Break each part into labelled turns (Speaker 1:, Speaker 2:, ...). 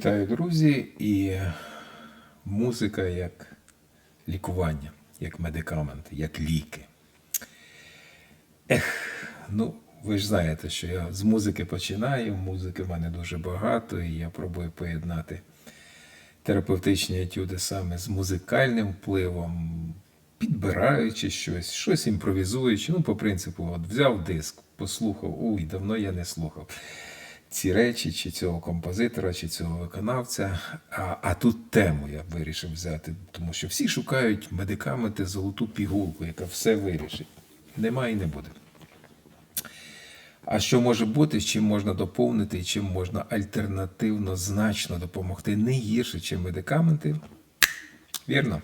Speaker 1: Вітаю, друзі! І музика як лікування, як медикамент, як ліки. Ех, ну, ви ж знаєте, що я з музики починаю, музики в мене дуже багато, і я пробую поєднати терапевтичні етюди саме з музикальним впливом, підбираючи щось, щось імпровізуючи. Ну, по принципу, от взяв диск, послухав, ой, давно я не слухав ці речі, чи цього композитора, чи цього виконавця. А, а тут тему я вирішив взяти, тому що всі шукають медикаменти, золоту пігулку, яка все вирішить. Немає і не буде. А що може бути, чим можна доповнити і чим можна альтернативно значно допомогти не гірше, ніж медикаменти? Вірно.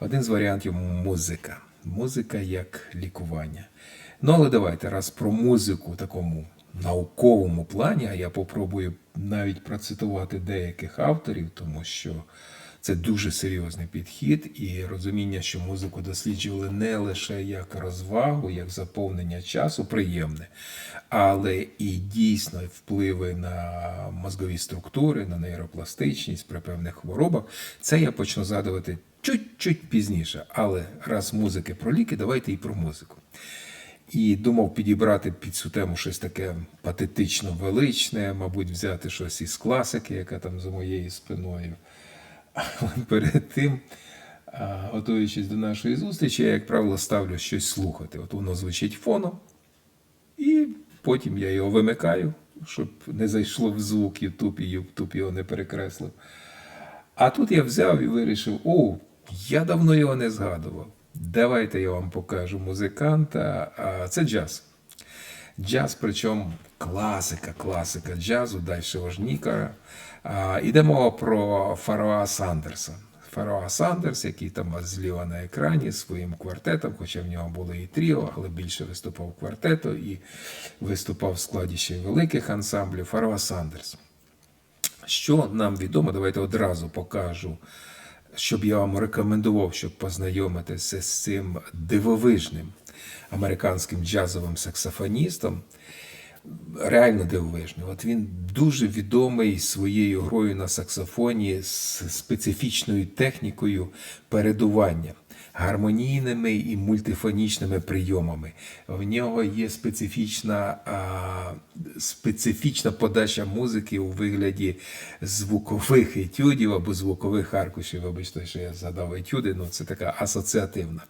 Speaker 1: Один з варіантів музика. Музика як лікування. Ну, але давайте раз про музику такому науковому плані, а я попробую навіть процитувати деяких авторів, тому що це дуже серйозний підхід і розуміння, що музику досліджували не лише як розвагу, як заповнення часу, приємне, але і дійсно впливи на мозгові структури, на нейропластичність при певних хворобах. Це я почну згадувати чуть-чуть пізніше. Але раз музики про ліки, давайте і про музику. І думав підібрати під цю тему щось таке патетично величне, мабуть, взяти щось із класики, яка там за моєю спиною. Але перед тим, готуючись до нашої зустрічі, я, як правило, ставлю щось слухати. От воно звучить фоном, і потім я його вимикаю, щоб не зайшло в звук YouTube і YouTube його не перекреслив. А тут я взяв і вирішив: о, я давно його не згадував. Давайте я вам покажу музиканта. Це джаз. Джаз, причому класика, класика джазу, далі Вожніка. Іде мова про Фароа Сандерса. Фароа Сандерс, який там зліва на екрані своїм квартетом, хоча в нього було і тріо, але більше виступав квартето і виступав в складі ще великих ансамблів. Фароа Сандерс. Що нам відомо, давайте одразу покажу щоб я вам рекомендував, щоб познайомитися з цим дивовижним американським джазовим саксофоністом. Реально дивовижний. От він дуже відомий своєю грою на саксофоні з специфічною технікою передування, гармонійними і мультифонічними прийомами. В нього є специфічна, специфічна подача музики у вигляді звукових етюдів або звукових аркушів. Вибачте, що я згадав етюди, ну це така асоціативна.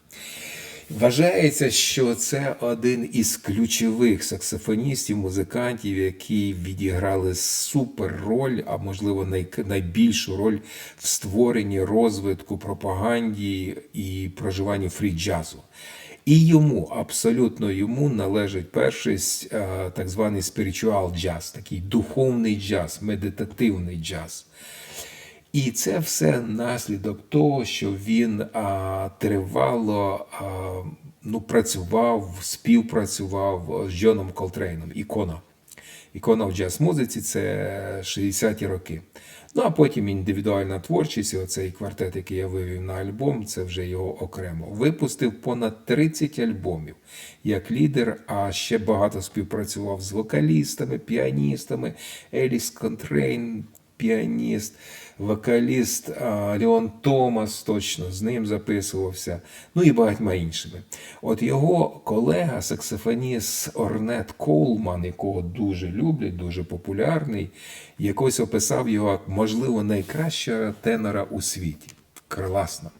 Speaker 1: Вважається, що це один із ключових саксофоністів, музикантів, які відіграли супер роль, а можливо найбільшу роль в створенні розвитку, пропаганді і проживанні фрі-джазу. І йому, абсолютно йому належить перший так званий спірitual джаз, такий духовний джаз, медитативний джаз. І це все наслідок того, що він а, тривало а, ну, працював, співпрацював з Джоном Колтрейном. Ікона. Ікона в джаз-музиці це 60-ті роки. Ну а потім індивідуальна творчість, оцей квартет, який я вивів на альбом, це вже його окремо. Випустив понад 30 альбомів як лідер, а ще багато співпрацював з вокалістами, піаністами, Еліс Контрейн, піаніст, вокаліст Леон Томас, точно з ним записувався, ну і багатьма іншими. От його колега, саксофоніст Орнет Колман, якого дуже люблять, дуже популярний, якось описав його як, можливо, найкращого тенора у світі. Класно.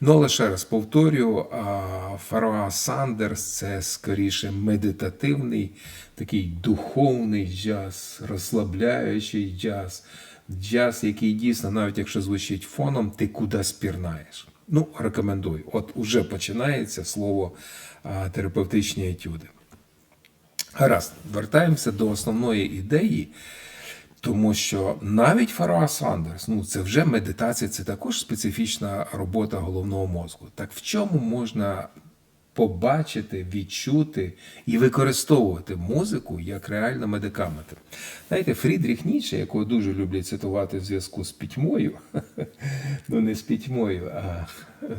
Speaker 1: Ну, ще раз повторюю, Фароа Сандерс це скоріше медитативний, такий духовний джаз, розслабляючий джаз, джаз, який дійсно, навіть якщо звучить фоном, ти куди спірнаєш. Ну, рекомендую. От уже починається слово терапевтичні етюди. Гаразд, вертаємося до основної ідеї. Тому що навіть Фароа Сандерс, ну це вже медитація, це також специфічна робота головного мозку. Так в чому можна побачити, відчути і використовувати музику як реально медикамент. Знаєте, Фрідріх Ніче, якого дуже люблять цитувати в зв'язку з пітьмою, ну не з пітьмою, а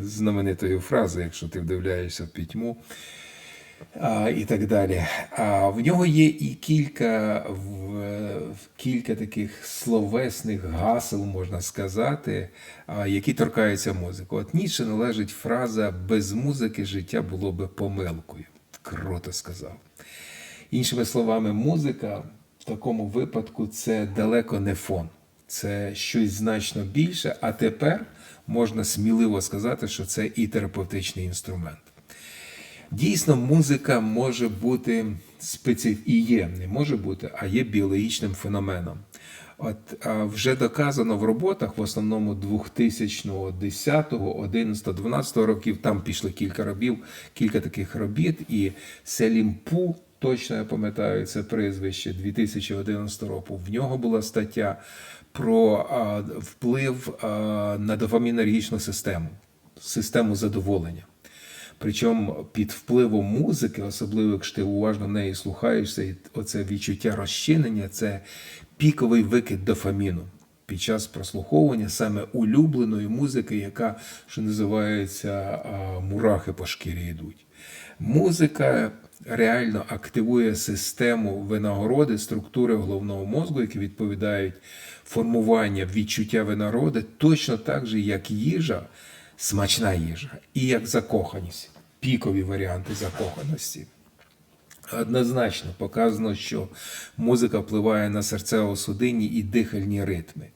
Speaker 1: з знаменитою фразою, якщо ти вдивляєшся в пітьму. І так далі. А в нього є і кілька, кілька таких словесних гасел, можна сказати, які торкаються музики. От Ніше належить фраза без музики життя було би помилкою. Круто сказав. Іншими словами, музика в такому випадку це далеко не фон, це щось значно більше, а тепер можна сміливо сказати, що це і терапевтичний інструмент. Дійсно, музика може бути специф... і є, не може бути, а є біологічним феноменом. От вже доказано в роботах, в основному 2010, 11, 12 років, там пішли кілька робів, кілька таких робіт, і Селімпу, точно я пам'ятаю це прізвище 2011 року. В нього була стаття про вплив на дофамінергічну систему, систему задоволення. Причому під впливом музики, особливо якщо ти уважно неї слухаєшся, і оце відчуття розчинення це піковий викид дофаміну під час прослуховування саме улюбленої музики, яка, що називається, мурахи по шкірі йдуть. Музика реально активує систему винагороди, структури головного мозку, які відповідають формуванню відчуття винагороди, точно так же, як їжа смачна їжа і як закоханість, пікові варіанти закоханості. Однозначно показано, що музика впливає на серцево-судинні і дихальні ритми.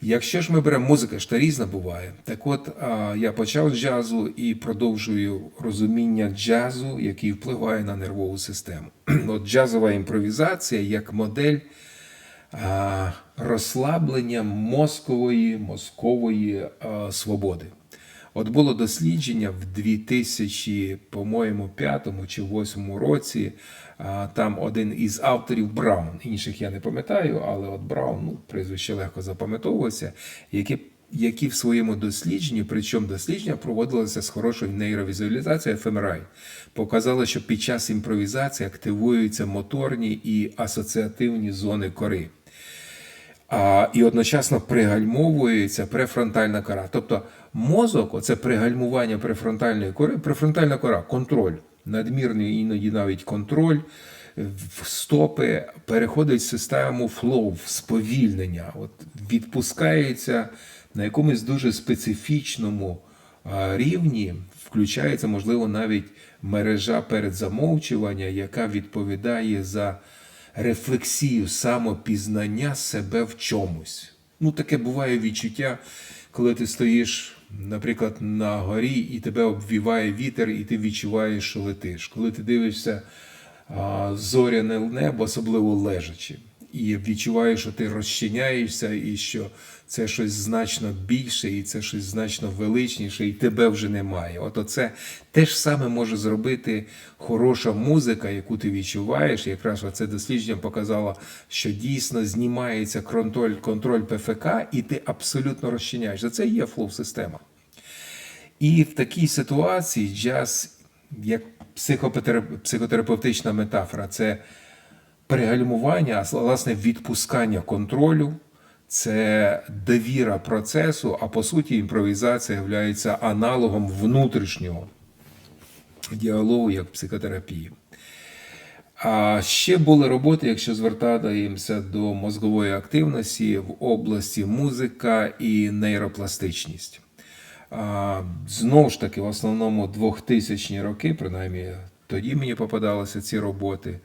Speaker 1: Якщо ж ми беремо музика, ж та різна буває. Так от я почав з джазу і продовжую розуміння джазу, який впливає на нервову систему. От джазова імпровізація як модель розслаблення мозкової, мозкової свободи. От було дослідження в 2000, по-моєму, п'ятому чи восьмому році. Там один із авторів Браун, інших я не пам'ятаю, але от Браун, ну, прізвище легко запам'ятовується, які, які в своєму дослідженні, причому дослідження проводилося з хорошою нейровізуалізацією ФМРАЙ, показало, що під час імпровізації активуються моторні і асоціативні зони кори а, і одночасно пригальмовується префронтальна кора. Тобто мозок, оце пригальмування префронтальної кори, префронтальна кора, контроль, надмірний іноді навіть контроль. Стопи переходить в систему флоу, сповільнення, от відпускається на якомусь дуже специфічному рівні, включається, можливо, навіть мережа передзамовчування, яка відповідає за рефлексію, самопізнання себе в чомусь. Ну, таке буває відчуття, коли ти стоїш, наприклад, на горі, і тебе обвіває вітер, і ти відчуваєш, що летиш. Коли ти дивишся зоряне небо, особливо лежачи, і відчуваєш, що ти розчиняєшся, і що це щось значно більше, і це щось значно величніше, і тебе вже немає. От оце те ж саме може зробити хороша музика, яку ти відчуваєш. Якраз це дослідження показало, що дійсно знімається контроль, контроль ПФК, і ти абсолютно розчиняєшся. Це є флоу-система. І в такій ситуації джаз, як психотерапевтична метафора, це перегальмування, а власне відпускання контролю, це довіра процесу, а по суті імпровізація є аналогом внутрішнього діалогу як психотерапії. А ще були роботи, якщо звертаємося до мозгової активності в області музика і нейропластичність. Знову ж таки, в основному 2000 роки, принаймні тоді мені попадалися ці роботи.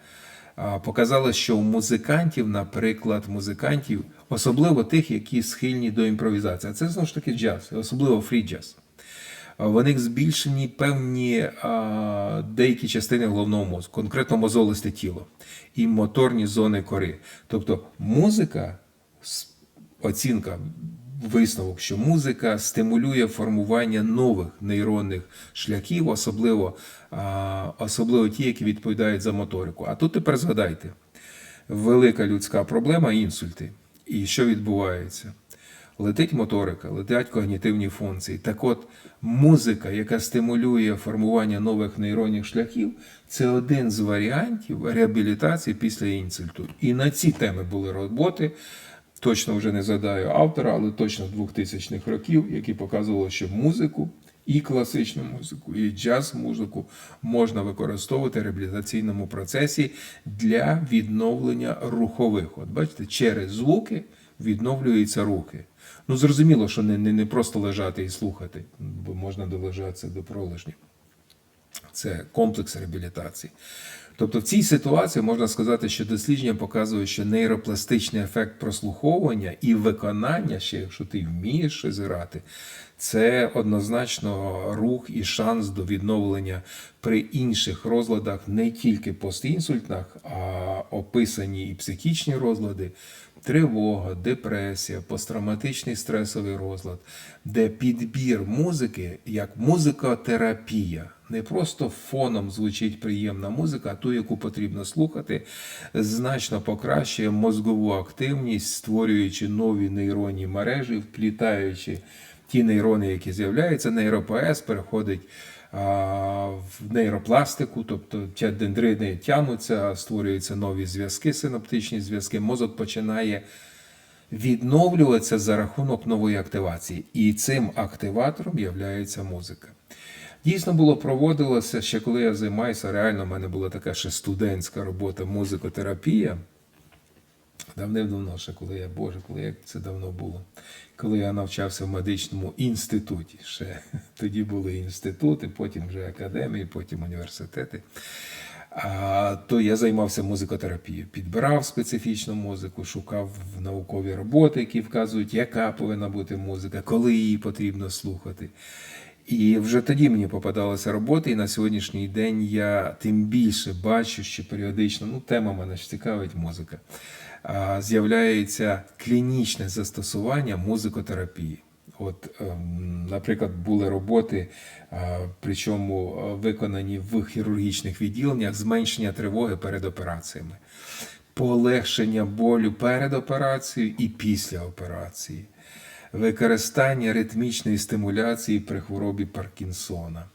Speaker 1: А, Показали, що у музикантів, наприклад, музикантів, особливо тих, які схильні до імпровізації, а це знову ж таки джаз, особливо фрі-джаз. В них збільшені певні а, деякі частини головного мозку, конкретно мозолисте тіло і моторні зони кори. Тобто музика, оцінка, висновок, що музика стимулює формування нових нейронних шляхів, особливо, особливо ті, які відповідають за моторику. А тут тепер згадайте, велика людська проблема інсульти. І що відбувається? Летить моторика, летять когнітивні функції. Так от, музика, яка стимулює формування нових нейронних шляхів, це один з варіантів реабілітації після інсульту. І на ці теми були роботи. Точно вже не згадаю автора, але точно 2000-х років, які показували, що музику І класичну музику, і джаз-музику можна використовувати в реабілітаційному процесі для відновлення рухових. От бачите, через звуки відновлюються рухи. Ну, зрозуміло, що не, не, не просто лежати і слухати, бо можна долежатися до пролежнів. Це комплекс реабілітації. Тобто в цій ситуації можна сказати, що дослідження показують, що нейропластичний ефект прослуховування і виконання, ще якщо ти вмієш щось грати, це однозначно рух і шанс до відновлення при інших розладах, не тільки постінсультних, а описані і психічні розлади, тривога, депресія, посттравматичний стресовий розлад, де підбір музики як музикотерапія. Не просто фоном звучить приємна музика, а ту, яку потрібно слухати, значно покращує мозгову активність, створюючи нові нейронні мережі, вплітаючи ті нейрони, які з'являються, нейропоез переходить а, в нейропластику, тобто ті дендрини тягнуться, створюються нові зв'язки, синаптичні зв'язки, мозок починає відновлюватися за рахунок нової активації. І цим активатором є музика. Дійсно було проводилося ще коли я займаюся, реально в мене була така ще студентська робота музикотерапія. Давним-давно, ще коли я, Боже, коли як це давно було, коли я навчався в медичному інституті. Ще тоді були інститути, потім вже академії, потім університети. А, то я займався музикотерапією, підбирав специфічну музику, шукав наукові роботи, які вказують, яка повинна бути музика, коли її потрібно слухати. І вже тоді мені попадалися роботи, і на сьогоднішній день я тим більше бачу, що періодично, ну, тема мене ж цікавить музика, з'являється клінічне застосування музикотерапії. От, ем, наприклад, були роботи, а, причому е, виконані в хірургічних відділеннях зменшення тривоги перед операціями, полегшення болю перед операцією і після операції використання ритмічної стимуляції при хворобі Паркінсона,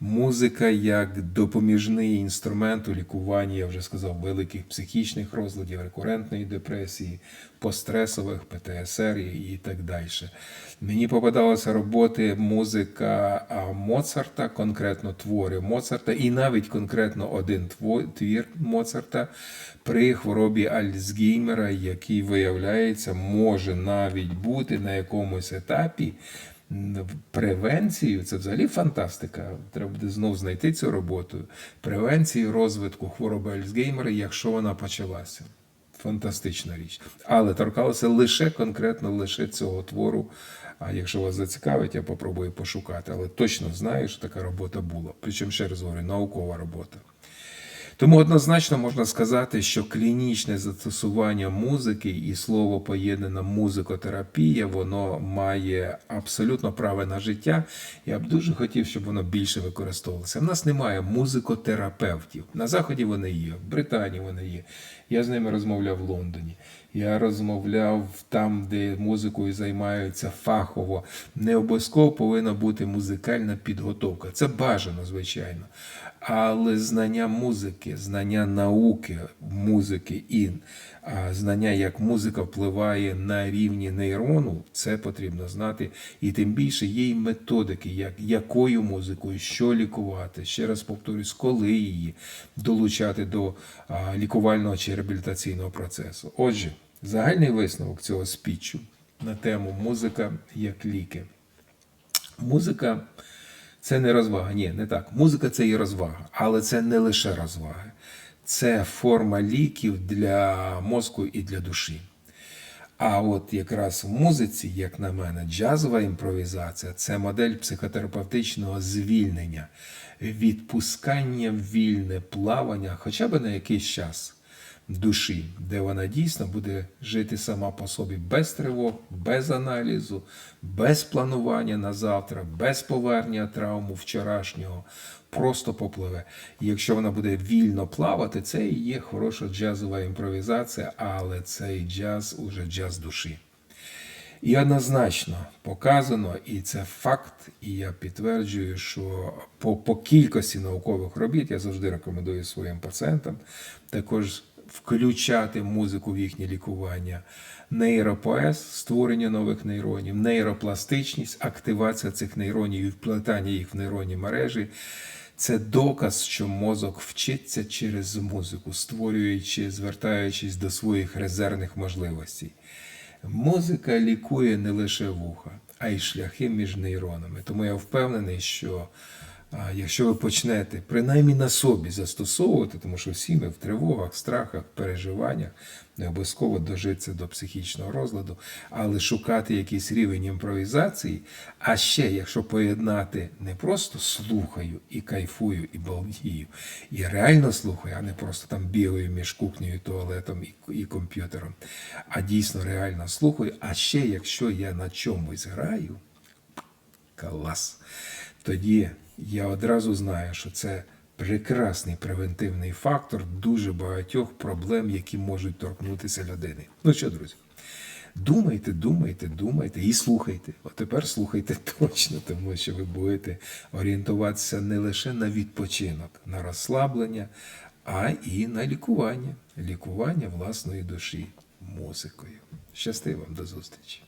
Speaker 1: музика як допоміжний інструмент у лікуванні, я вже сказав, великих психічних розладів, рекурентної депресії, постресових, ПТСР і так далі. Мені попадалися роботи музика Моцарта, конкретно твори Моцарта, і навіть конкретно один твір Моцарта при хворобі Альцгеймера, який виявляється, може навіть бути на якомусь етапі. Превенцію це взагалі фантастика. Треба буде знов знайти цю роботу. Превенції розвитку хвороби Альцгеймера, якщо вона почалася. Фантастична річ. Але торкалося лише конкретно лише цього твору. А якщо вас зацікавить, я попробую пошукати. Але точно знаю, що така робота була. Причому ще раз говорю, наукова робота. Тому однозначно можна сказати, що клінічне застосування музики і слово поєднана музикотерапія, воно має абсолютно право на життя. Я б дуже хотів, щоб воно більше використовувалося. В нас немає музикотерапевтів. На Заході вони є, в Британії вони є. Я з ними розмовляв в Лондоні. Я розмовляв там, де музикою займаються фахово. Не обов'язково повинна бути музикальна підготовка. Це бажано, звичайно. Але знання музики, знання науки музики і знання, як музика впливає на рівні нейрону, це потрібно знати. І тим більше є й методики, як, якою музикою, що лікувати. Ще раз повторюсь, коли її долучати до лікувального чи реабілітаційного процесу. Отже, загальний висновок цього спічу на тему музика як ліки. Музика. Це не розвага. Ні, не так. Музика це і розвага, але це не лише розвага. Це форма ліків для мозку і для душі. А от якраз в музиці, як на мене, джазова імпровізація це модель психотерапевтичного звільнення, відпускання вільне плавання хоча б на якийсь час душі, де вона дійсно буде жити сама по собі без тривог, без аналізу, без планування на завтра, без повернення травму вчорашнього, просто попливе. І якщо вона буде вільно плавати, це і є хороша джазова імпровізація, але цей джаз уже джаз душі. І однозначно показано, і це факт, і я підтверджую, що по по кількості наукових робіт я завжди рекомендую своїм пацієнтам також включати музику в їхнє лікування. Нейропоез, створення нових нейронів, нейропластичність, активація цих нейронів і вплетання їх в нейронні мережі. Це доказ, що мозок вчиться через музику, створюючи, звертаючись до своїх резервних можливостей. Музика лікує не лише вуха, а й шляхи між нейронами. Тому я впевнений, що якщо ви почнете принаймні на собі застосовувати, тому що всі ми в тривогах, страхах, переживаннях, не обов'язково дожитися до психічного розладу, але шукати якийсь рівень імпровізації, а ще якщо поєднати не просто слухаю і кайфую, і балдію, і реально слухаю, а не просто там бігаю між кухнею, туалетом і, і комп'ютером, а дійсно реально слухаю, а ще якщо я на чомусь граю, клас. Тоді я одразу знаю, що це прекрасний превентивний фактор дуже багатьох проблем, які можуть торкнутися людини. Ну що, друзі? Думайте, думайте, думайте і слухайте. От тепер слухайте точно, тому що ви будете орієнтуватися не лише на відпочинок, на розслаблення, а і на лікування. Лікування власної душі музикою. Щасти вам до зустрічі!